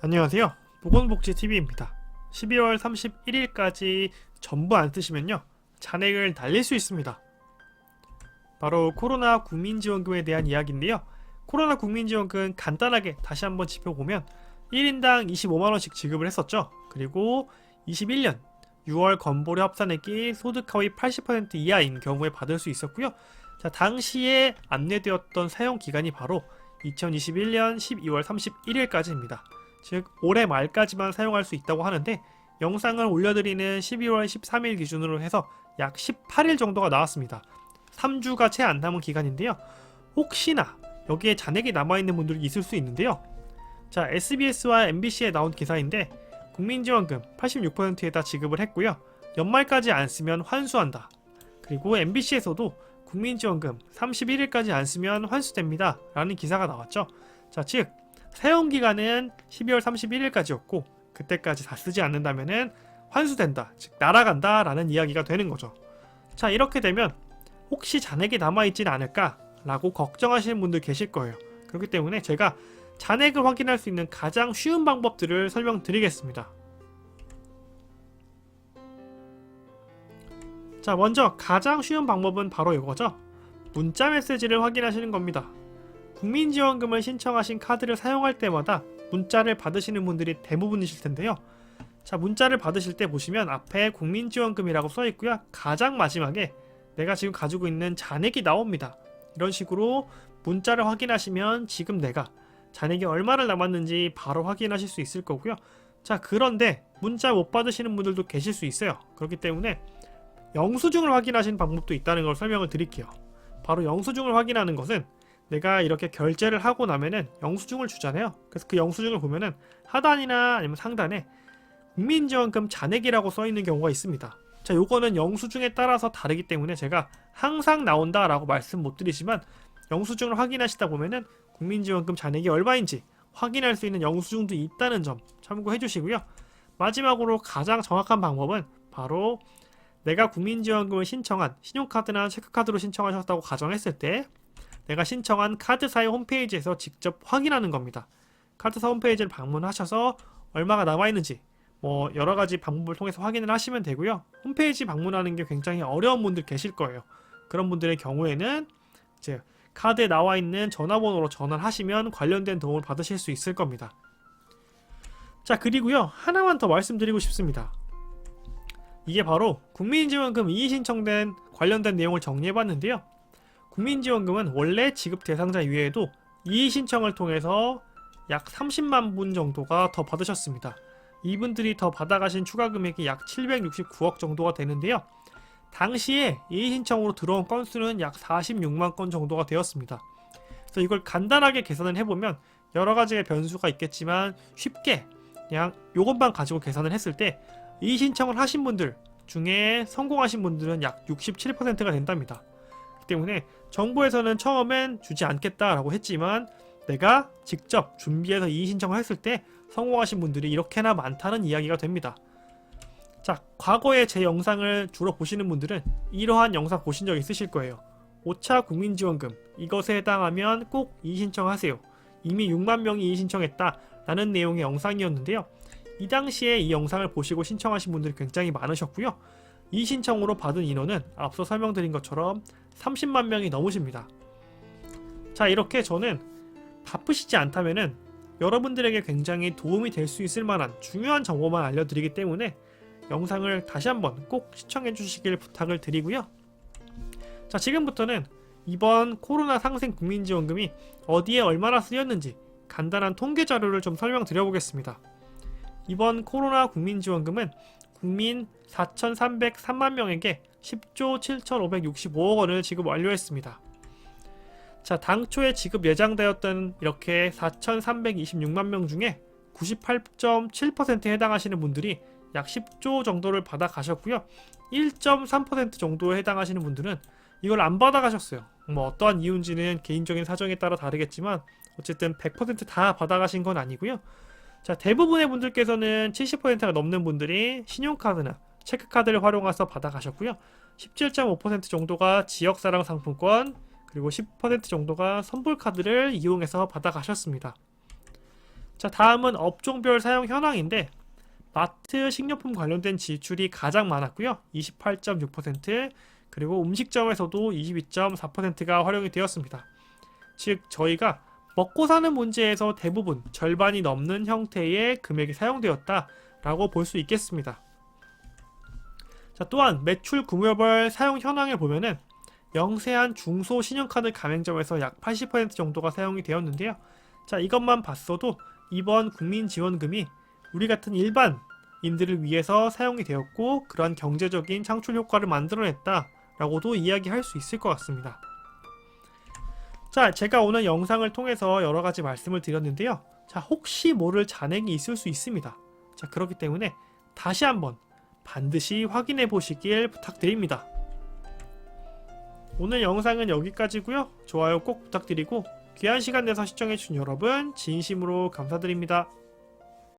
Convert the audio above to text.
안녕하세요. 보건복지TV입니다. 12월 31일까지 전부 안 쓰시면요. 잔액을 날릴 수 있습니다. 바로 코로나 국민지원금에 대한 이야기인데요. 코로나 국민지원금 간단하게 다시 한번 짚어보면 1인당 25만원씩 지급을 했었죠. 그리고 21년 6월 건보료 합산액이 소득 하위 80% 이하인 경우에 받을 수 있었고요. 자, 당시에 안내되었던 사용 기간이 바로 2021년 12월 31일까지입니다. 즉 올해 말까지만 사용할 수 있다고 하는데 영상을 올려드리는 12월 13일 기준으로 해서 약 18일 정도가 나왔습니다. 3주가 채 안 남은 기간인데요. 혹시나 여기에 잔액이 남아있는 분들이 있을 수 있는데요. 자, SBS와 MBC에 나온 기사인데 국민지원금 86%에다 지급을 했고요. 연말까지 안 쓰면 환수한다. 그리고 MBC에서도 국민지원금 31일까지 안 쓰면 환수됩니다. 라는 기사가 나왔죠. 자, 즉 사용 기간은 12월 31일까지였고 그때까지 다 쓰지 않는다면은 환수된다, 즉 날아간다 라는 이야기가 되는 거죠. 자 이렇게 되면 혹시 잔액이 남아있진 않을까라고 걱정하시는 분들 계실 거예요. 그렇기 때문에 제가 잔액을 확인할 수 있는 가장 쉬운 방법들을 설명드리겠습니다. 자 먼저 가장 쉬운 방법은 바로 이거죠. 문자 메시지를 확인하시는 겁니다. 국민지원금을 신청하신 카드를 사용할 때마다 문자를 받으시는 분들이 대부분이실 텐데요. 자, 문자를 받으실 때 보시면 앞에 국민지원금이라고 써 있고요. 가장 마지막에 내가 지금 가지고 있는 잔액이 나옵니다. 이런 식으로 문자를 확인하시면 지금 내가 잔액이 얼마를 남았는지 바로 확인하실 수 있을 거고요. 자, 그런데 문자 못 받으시는 분들도 계실 수 있어요. 그렇기 때문에 영수증을 확인하시는 방법도 있다는 걸 설명을 드릴게요. 바로 영수증을 확인하는 것은 내가 이렇게 결제를 하고 나면은 영수증을 주잖아요. 그래서 그 영수증을 보면은 하단이나 아니면 상단에 국민지원금 잔액이라고 써 있는 경우가 있습니다. 자, 요거는 영수증에 따라서 다르기 때문에 제가 항상 나온다라고 말씀 못 드리지만 영수증을 확인하시다 보면은 국민지원금 잔액이 얼마인지 확인할 수 있는 영수증도 있다는 점 참고해 주시고요. 마지막으로 가장 정확한 방법은 바로 내가 국민지원금을 신청한 신용카드나 체크카드로 신청하셨다고 가정했을 때 내가 신청한 카드사의 홈페이지에서 직접 확인하는 겁니다. 카드사 홈페이지를 방문하셔서 얼마가 남아 있는지 뭐 여러 가지 방법을 통해서 확인을 하시면 되고요. 홈페이지 방문하는 게 굉장히 어려운 분들 계실 거예요. 그런 분들의 경우에는 이제 카드에 나와 있는 전화번호로 전화를 하시면 관련된 도움을 받으실 수 있을 겁니다. 자, 그리고요. 하나만 더 말씀드리고 싶습니다. 이게 바로 국민지원금 이의 신청된 관련된 내용을 정리해 봤는데요. 국민지원금은 원래 지급 대상자 이외에도 이의 신청을 통해서 약 30만 분 정도가 더 받으셨습니다. 이분들이 더 받아가신 추가 금액이 약 769억 정도가 되는데요. 당시에 이의 신청으로 들어온 건수는 약 46만 건 정도가 되었습니다. 그래서 이걸 간단하게 계산을 해보면 여러 가지의 변수가 있겠지만 쉽게 그냥 이것만 가지고 계산을 했을 때 이의 신청을 하신 분들 중에 성공하신 분들은 약 67%가 된답니다. 때문에 정부에서는 처음엔 주지 않겠다라고 했지만 내가 직접 준비해서 이의 신청을 했을 때 성공하신 분들이 이렇게나 많다는 이야기가 됩니다. 자, 과거에 제 영상을 주로 보시는 분들은 이러한 영상 보신 적 있으실 거예요. 5차 국민지원금 이것에 해당하면 꼭 이의 신청하세요. 이미 6만 명이 이의 신청했다 라는 내용의 영상이었는데요. 이 당시에 이 영상을 보시고 신청하신 분들이 굉장히 많으셨고요. 이 신청으로 받은 인원은 앞서 설명드린 것처럼 30만 명이 넘으십니다. 자, 이렇게 저는 바쁘시지 않다면은 여러분들에게 굉장히 도움이 될 수 있을 만한 중요한 정보만 알려드리기 때문에 영상을 다시 한번 꼭 시청해 주시길 부탁을 드리고요. 자, 지금부터는 이번 코로나 상생 국민지원금이 어디에 얼마나 쓰였는지 간단한 통계 자료를 좀 설명드려 보겠습니다. 이번 코로나 국민지원금은 국민 4,303만 명에게 10조 7,565억 원을 지급 완료했습니다. 자, 당초에 지급 예정되었던 이렇게 4,326만 명 중에 98.7%에 해당하시는 분들이 약 10조 정도를 받아 가셨고요. 1.3% 정도에 해당하시는 분들은 이걸 안 받아 가셨어요. 뭐 어떠한 이유인지는 개인적인 사정에 따라 다르겠지만 어쨌든 100%다 받아 가신 건 아니고요. 자, 대부분의 분들께서는 70%가 넘는 분들이 신용카드나 체크카드를 활용해서 받아가셨고요. 17.5% 정도가 지역사랑 상품권, 그리고 10% 정도가 선불카드를 이용해서 받아가셨습니다. 자, 다음은 업종별 사용 현황인데 마트 식료품 관련된 지출이 가장 많았고요. 28.6% 그리고 음식점에서도 22.4%가 활용이 되었습니다. 즉 저희가 먹고 사는 문제에서 대부분 절반이 넘는 형태의 금액이 사용되었다라고 볼 수 있겠습니다. 자, 또한 매출 구매별 사용 현황을 보면은 영세한 중소 신용카드 가맹점에서 약 80% 정도가 사용이 되었는데요. 자, 이것만 봤어도 이번 국민 지원금이 우리 같은 일반인들을 위해서 사용이 되었고 그러한 경제적인 창출 효과를 만들어냈다라고도 이야기할 수 있을 것 같습니다. 자, 제가 오늘 영상을 통해서 여러 가지 말씀을 드렸는데요. 자, 혹시 모를 잔액이 있을 수 있습니다. 자, 그렇기 때문에 다시 한번 반드시 확인해 보시길 부탁드립니다. 오늘 영상은 여기까지고요. 좋아요 꼭 부탁드리고 귀한 시간 내서 시청해 주신 여러분 진심으로 감사드립니다.